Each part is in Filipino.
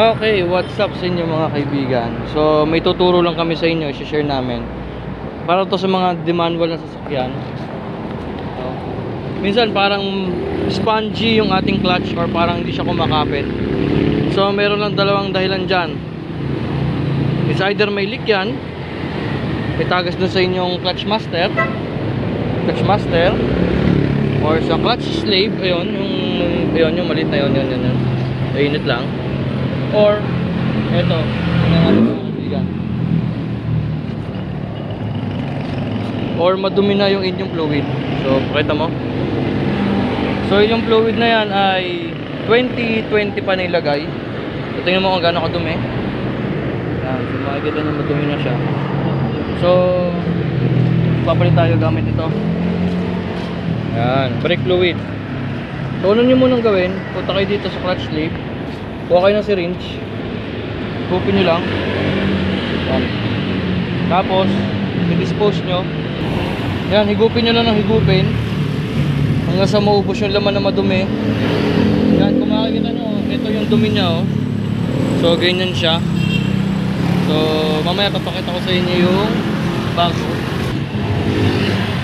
Okay, what's up sa inyo mga kaibigan? So, may tuturo lang kami sa inyo, i-share namin. Para to sa mga di-manual na sasakyan. So, minsan parang spongy yung ating clutch or parang hindi siya kumakapit. So, meron lang dalawang dahilan dyan. It's either may leak yan, may tagas dun sa inyong clutch master, clutch master, or sa clutch slave, ayun, yung, ayun, yung maliit na yun, yun, yun, yun. Ayunit lang. Or, eto, ano mga kaibigan. Or madumi na yung inyong fluid. So, pakita mo. So, yung fluid na yan ay 20-20 pa nilagay. So, tingnan mo kung gaano kadumi. Yan, so makikita nyo madumi na siya. So, papalit tayo gamit ito. Yan, brake fluid. So, ano nyo munang gawin? Punta kayo dito sa clutch sleeve. Kuha kayo ng syringe. Hupin nyo lang. Yan. Tapos, i-dispose nyo. Yan, higupin nyo lang ng higupin. Hanggang sa maubos yung laman na madumi. Yan, kung makikita nyo, ito yung dumi niya, oh. So, ganyan siya. So, mamaya papakita ko sa inyo yung bago.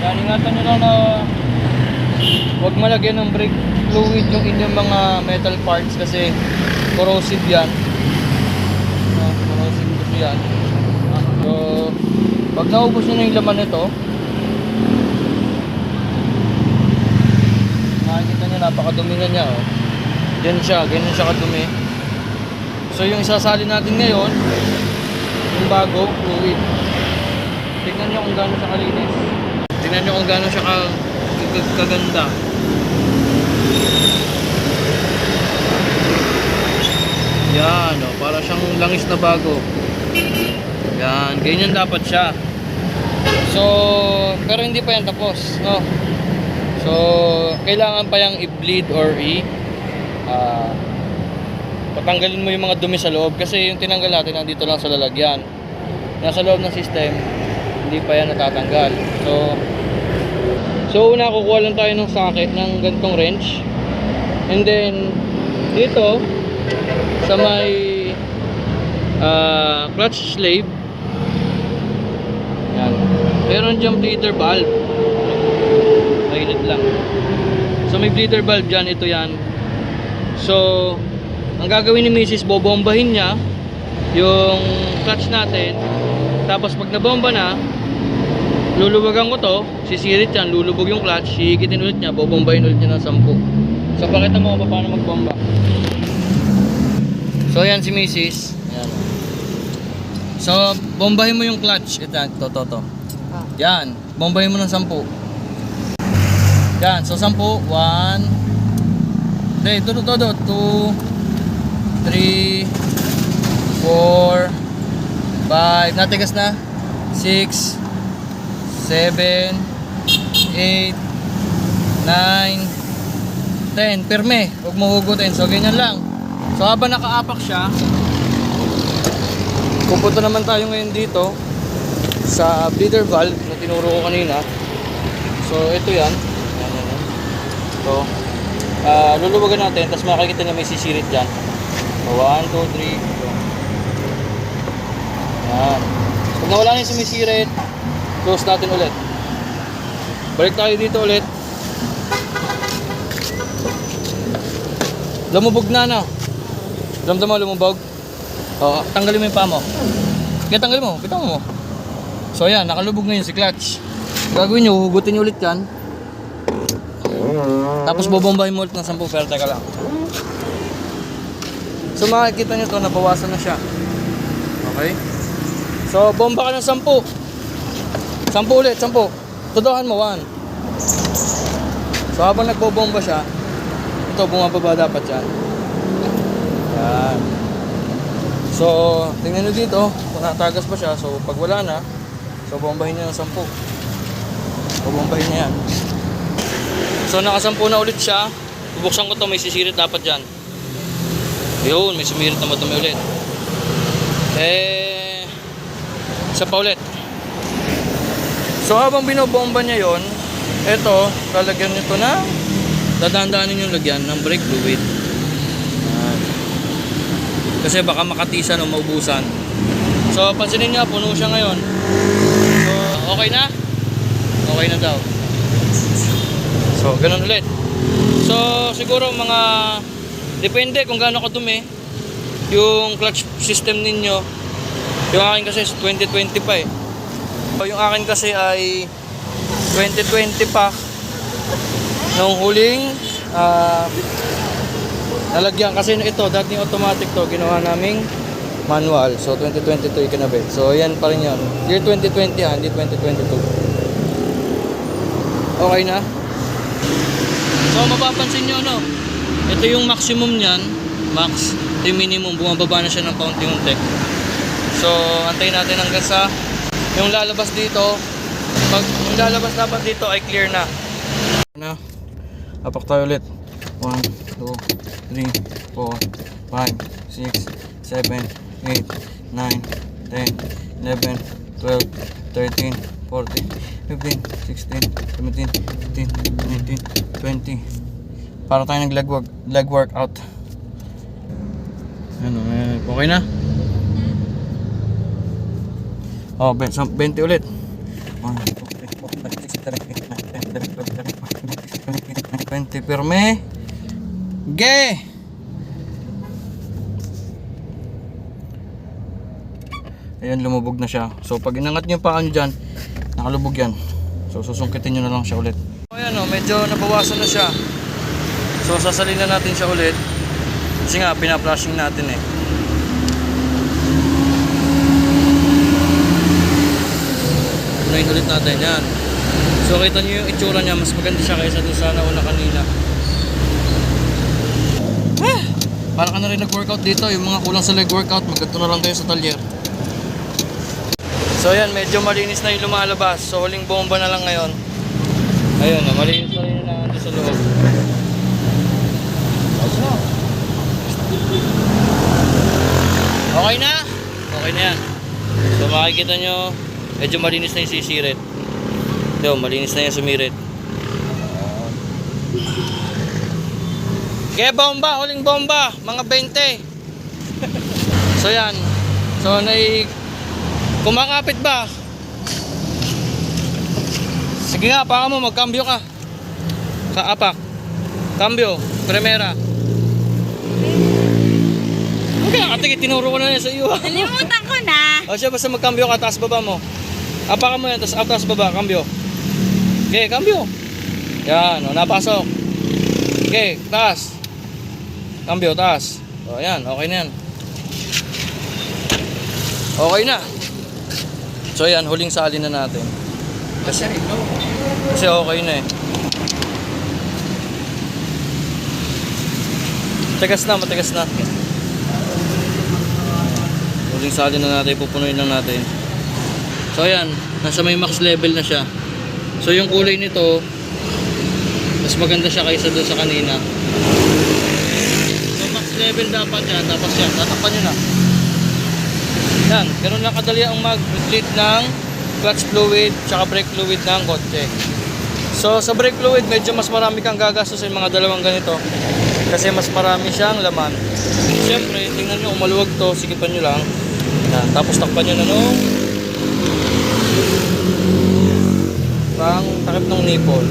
Yan, ingatan nyo lang na huwag malagyan ng brake fluid yung inyong mga metal parts kasi corrosive yan. Ah, corrosive kasi yan. So, pag naubos nyo na yung laman nito, makikita nyo napakadumi na niya. Oh. Yan siya, ganyan siya kadumi. So yung isasali natin ngayon, yung bago, fluid. Tingnan nyo kung gaano siya kalinis. Tingnan nyo kung gaano siya ka- kaganda. Yan, siyang langis na bago. Yan, ganyan dapat siya. So, pero hindi pa yan tapos, no? So, kailangan pa yung i-bleed or i ah, patanggalin mo yung mga dumi sa loob kasi yung tinanggal natin nandito lang sa lalagyan. Nasa loob ng system, hindi pa yan natatanggal. So, so una kukuha lang tayo ng socket ng gantong wrench. And then, dito, sa may ah, clutch slave, yan. Meron dyan bleeder valve. Mainit lang. So may bleeder valve dyan, ito yan. So, ang gagawin ni Mrs. bobombahin niya yung clutch natin. Tapos pag nabomba na, luluwagan ko to, sisirit yan, lulubog yung clutch, hihigitin ulit niya, bobombahin ulit niya ng 10. So pakita mo paano magbomba. So yan si Mrs. Yan. So, bombahin mo yung clutch. Ito, ito, ito, ito. Yan. Bombahin mo ng 10. Yan. So, 10. 1. Hindi, todo, todo. 2. 3. 4. 5. Natigas na. 6. 7. 8. 9. 10. Pirme. Huwag mo hugutin. So, ganyan lang. So, habang nakaapak siya, Pupunta naman tayo ngayon dito sa bleeder valve na tinuro ko kanina. So, ito yan. Yan, yan, yan. So, ah luluwagan natin, tapos makikita na may sisirit dyan. So, 1, 2, 3. So, yan. Pag nawala na yung sumisirit, close natin ulit. Balik tayo dito ulit. Lumubog na na. Ramdam mo lumubog? Oo, tanggalin mo yung paa mo. Kaya tanggalin mo, bitaw mo. So ayan, nakalubog na yun si clutch. Gagawin nyo, hugutin nyo ulit yan. Tapos bobombahin mo ulit ng 10 pero teka lang. So makikita nyo to, nabawasan na siya. Okay? So bomba ka ng 10. 10 ulit, 10. Tudahan mo, 1. So habang nagbobomba siya, ito bumababa dapat yan. Yan. So, tingnan nyo dito, kung natagas pa siya, so pag wala na, so bombahin niya ng 10. So bombahin niya yan. So nakasampu na ulit siya, bubuksan ko to may sisirit dapat dyan. Yun, may sumirit na madumi ulit. Eh, isa pa ulit. So habang binobomba niya yon, eto, lalagyan nyo to na, dadaan-daanin yung lagyan ng brake fluid. Kasi baka makatisan o maubusan. So, pansinin nyo, puno siya ngayon. So, okay na? Okay na daw. So, ganun ulit. So, siguro mga depende kung gaano kadumi yung clutch system ninyo. Yung akin kasi is 2020 pa eh. So, yung akin kasi ay 2020 pa nung huling ah, nalagyan kasi ito dating automatic to ginawa naming manual. So 2022 ikinabit. So yan pa rin yan year 2020 ha hindi 2022 okay na? So mapapansin nyo no? Ito yung maximum nyan max. Ito yung minimum bumababa na siya ng paunti-unti. So antayin natin hanggang sa yung lalabas dito. Pag yung lalabas dapat dito ay clear na. Na apak tayo ulit 1, 2, 3, 4, 5, 6, 7, 8, 9, 10, 11, 12, 13, 14, 15, 16, 17, 18, 19, 20 para tayo nag leg, leg workout ano, eh, okay na? Oh, ben- sam- 20 ulit. 1, 2, 3, 4, 5, 6, 7, 8, 9, 10, 11, 12, 13, 14, 15, 16, 17, 18, 20. Pirme. Ge! Ayan, lumubog na siya. So, pag inangat niyo pa nyo dyan, nakalubog yan. So, susungkitin nyo na lang siya ulit. So, ayan o, medyo nabawasan na siya. So, sasalin na natin siya ulit. Kasi nga, pina-flushing natin eh. Unahin ulit natin yan. So kita nyo yung itsura niya, mas maganda siya kaysa dun sa nauna kanina. Ah, para ka na rin nag-workout dito, yung mga kulang sa leg workout, magganto na lang kayo sa talyer. So yan, medyo malinis na yung lumalabas. So huling bomba na lang ngayon. Ayun, malinis na rin nandun sa loob. Okay na? Okay na yan. So makikita nyo, medyo malinis na yung sisirit. Ito, malinis na yung sumirit. Kaya bomba, huling bomba, mga 20. so yan. So nai kumakapit ba? Sige nga, baka mo magkambyo ka. Kaapak. Cambio, primera. Okay, ate, tinuro ko na yan sa iyo. Nalimutan ko na. O siya, basta magkambyo ka, taas baba mo. Apakan mo yan, up, taas baba, kambyo. Okay, kambyo. Yan, o, napasok. Okay, taas. Kambyo, taas. O, yan, okay na yan. Okay na. So, yan, huling sali na natin. Kasi, kasi okay na eh. Matigas na, matigas na. Huling sali na natin, pupunuin lang natin. So ayan, nasa may max level na siya. So yung kulay nito, mas maganda siya kaysa doon sa kanina. Level dapat yan, tapos yan, tatakpan nyo na. Yan, ganun lang kadali ang mag-treat ng clutch fluid tsaka brake fluid ng kotse. So sa brake fluid, medyo mas marami kang gagastos sa mga dalawang ganito. Kasi mas marami siyang laman. Siyempre, tingnan nyo, kung maluwag to, sikipan nyo lang. Yan, tapos takpan nyo na nung pang takip ng nipple.